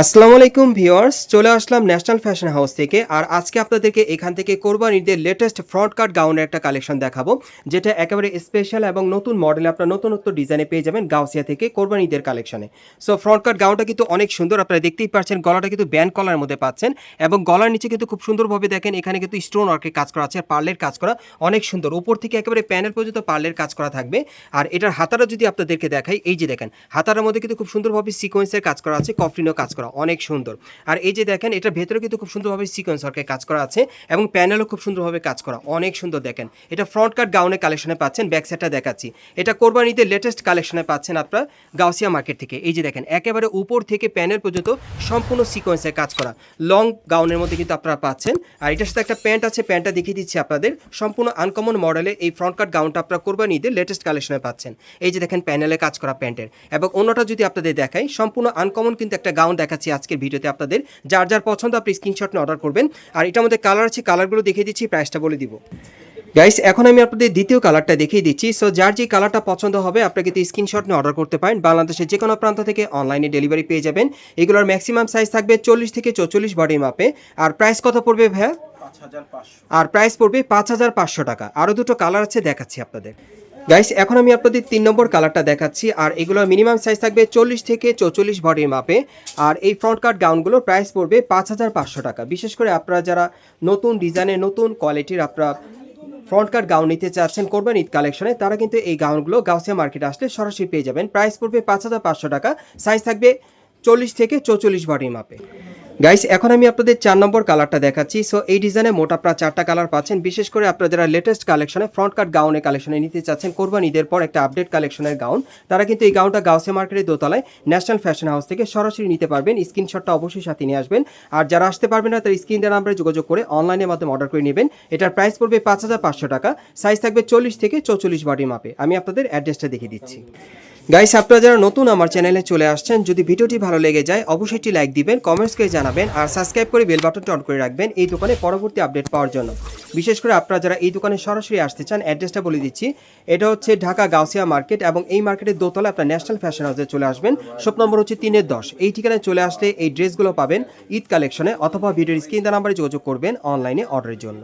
আসসালামু আলাইকুম ভিউয়ার্স, চলে আসলাম ন্যাশনাল ফ্যাশন হাউস থেকে। আর আজকে আপনাদেরকে এখান থেকে কোরবান ঈদের লেটেস্ট ফ্রন্ট কাট গাউনের একটা কালেকশন দেখাবো, যেটা একেবারে স্পেশাল এবং নতুন মডেল আপনার নতুনত্ব ডিজাইনে পেয়ে যাবেন গাউসিয়া থেকে কোরবান ঈদের কালেকশনে সো ফ্রন্ট কাট গাউনটা কিন্তু অনেক সুন্দর, আপনারা দেখতেই পাচ্ছেন, গলাটা কিন্তু ব্যান্ড কলার মধ্যে পাচ্ছেন এবং গলার নিচে কিন্তু খুব সুন্দরভাবে দেখেন, এখানে কিন্তু স্টোন ওয়ার্কের কাজ করা আছে আর পার্লের কাজ করা অনেক সুন্দর। উপর থেকে একেবারে প্যানেল পর্যন্ত পার্লের কাজ করা থাকবে। আর এটার হাতারা যদি আপনাদেরকে দেখাই, এই যে দেখেন হাতারার মধ্যে কিন্তু খুব সুন্দরভাবে সিকোয়েন্সের কাজ করা আছে কফলিনও কাজ করা অনেক সুন্দর। আর এই যে দেখেন, এটার ভেতরে কিন্তু খুব সুন্দরভাবে সিকোয়েন্স ওয়ার্কের কাজ করা আছে এবং প্যানেলও খুব সুন্দরভাবে কাজ করা, অনেক সুন্দর দেখেন। এটা ফ্রন্ট কাট গাউনের কালেকশনে পাচ্ছেন ব্যাক সাইডটা দেখাচ্ছি। এটা কোরবানিতে লেটেস্ট কালেকশনে পাচ্ছেন আপনারা গাউসিয়া মার্কেট থেকে। এই যে দেখেন, একেবারে উপর থেকে প্যানেল পর্যন্ত সম্পূর্ণ সিকোয়েন্সের কাজ করা। লং গাউনের মধ্যে কিন্তু আপনারা পাচ্ছেন। আর এটার সাথে একটা প্যান্ট আছে প্যান্টটা দেখিয়ে দিচ্ছি আপনাদের। সম্পূর্ণ আনকমন মডেলে এই ফ্রন্ট কাট গাউনটা আপনারা কোরবানি ঈদের লেটেস্ট কালেকশনে পাচ্ছেন। এই যে দেখেন প্যানেলে কাজ করা প্যান্টের এবং অন্যটা যদি আপনাদের দেখাই, সম্পূর্ণ আনকমন কিন্তু একটা গাউন দেখাচ্ছি আজকের ভিডিওতে আপনাদের। যার যার পছন্দ আপনি স্ক্রিনশট নিয়ে অর্ডার করবেন। আর এটার মধ্যে কালার আছে কালারগুলো দেখিয়ে দিচ্ছি প্রাইসটা বলে দিব। গাইস এখন আমি আপনাদের দ্বিতীয় কালারটা দেখিয়ে দিচ্ছি। সো যার যে কালারটা পছন্দ হবে আপনাকে কিন্তু স্ক্রিনশট নিয়ে অর্ডার করতে পারেন। বাংলাদেশের যে কোনো প্রান্ত থেকে অনলাইনে ডেলিভারি পেয়ে যাবেন। এগুলোর ম্যাক্সিমাম সাইজ থাকবে চল্লিশ থেকে চৌচল্লিশ বডি মাপে আর প্রাইস কত পড়বে ভাইয়া? আর প্রাইস পড়বে পাঁচ হাজার পাঁচশো টাকা। আরও দুটো কালার আছে দেখাচ্ছি আপনাদের। গাইস এখন আমি আপনাদের তিন নম্বর কালারটা দেখাচ্ছি, আর এগুলো মিনিমাম সাইজ থাকবে চল্লিশ থেকে চৌচল্লিশ বডির মাপে আর এই ফ্রন্ট কাট গাউনগুলোর প্রাইস পড়বে পাঁচ হাজার পাঁচশো টাকা। বিশেষ করে আপনারা যারা নতুন ডিজাইনের নতুন কোয়ালিটির আপনারা ফ্রন্ট কাট গাউন নিতে চাচ্ছেন করবেন ঈদ কালেকশনে তারা কিন্তু এই গাউনগুলো গাউসিয়া মার্কেটে আসলে সরাসরি পেয়ে যাবেন। প্রাইস পড়বে পাঁচ হাজার পাঁচশো টাকা সাইজ থাকবে চল্লিশ থেকে চৌচল্লিশ বডির মাপে গাইস এখন আমি আপনাদের চার নম্বর কালারটা দেখাচ্ছি। সো এই ডিজাইনে মোট আপনারা চারটা কালার পাচ্ছেন। বিশেষ করে আপনারা যারা লেটেস্ট কালেকশনে ফ্রন্ট কাট গাউনের কালেকশনে নিতে চাচ্ছেন, কোরবান ঈদের পর একটা আপডেট কালেকশনের গাউন তারা কিন্তু এই গাউনটা গাউসে মার্কেটের দোতলায় ন্যাশনাল ফ্যাশন হাউস থেকে সরাসরি নিতে পারবেন। স্ক্রিনশটটা অবশ্যই সাথে নিয়ে আসবেন। আর যারা আসতে পারবেন না, তার স্ক্রিন দেওয়ার নাম্বারে যোগাযোগ করে অনলাইনের মাধ্যমে অর্ডার করে নেবেন। এটার প্রাইস পড়বে পাঁচ হাজার পাঁচশো টাকা। সাইজ থাকবে চল্লিশ থেকে চৌচল্লিশ বডি মাপে। আমি আপনাদের অ্যাড্রেসটা দেখিয়ে দিচ্ছি। গাইস আপনারা যারা নতুন আমার চ্যানেলে চলে আসছেন, যদি ভিডিওটি ভালো লেগে যায়, অবশ্যই একটি লাইক দিবেন কমেন্টস করে জানাবেন, আর সাবস্ক্রাইব করে বেল বাটনটা অন করে রাখবেন এই দোকানে পরবর্তী আপডেট পাওয়ার জন্য। বিশেষ করে আপনারা যারা এই দোকানে সরাসরি আসতে চান অ্যাড্রেসটা বলে দিচ্ছি। এটা হচ্ছে ঢাকা গাউসিয়া মার্কেট এবং এই মার্কেটের দোতলা আপনার ন্যাশনাল ফ্যাশন হাউসে চলে আসবেন। শপ নম্বর হচ্ছে তিনের দশ। এই ঠিকানায় চলে আসলে এই ড্রেসগুলো পাবেন ঈদ কালেকশনে অথবা ভিডিওর স্ক্রিন নাম্বারে যোগাযোগ করবেন অনলাইনে অর্ডারের জন্য।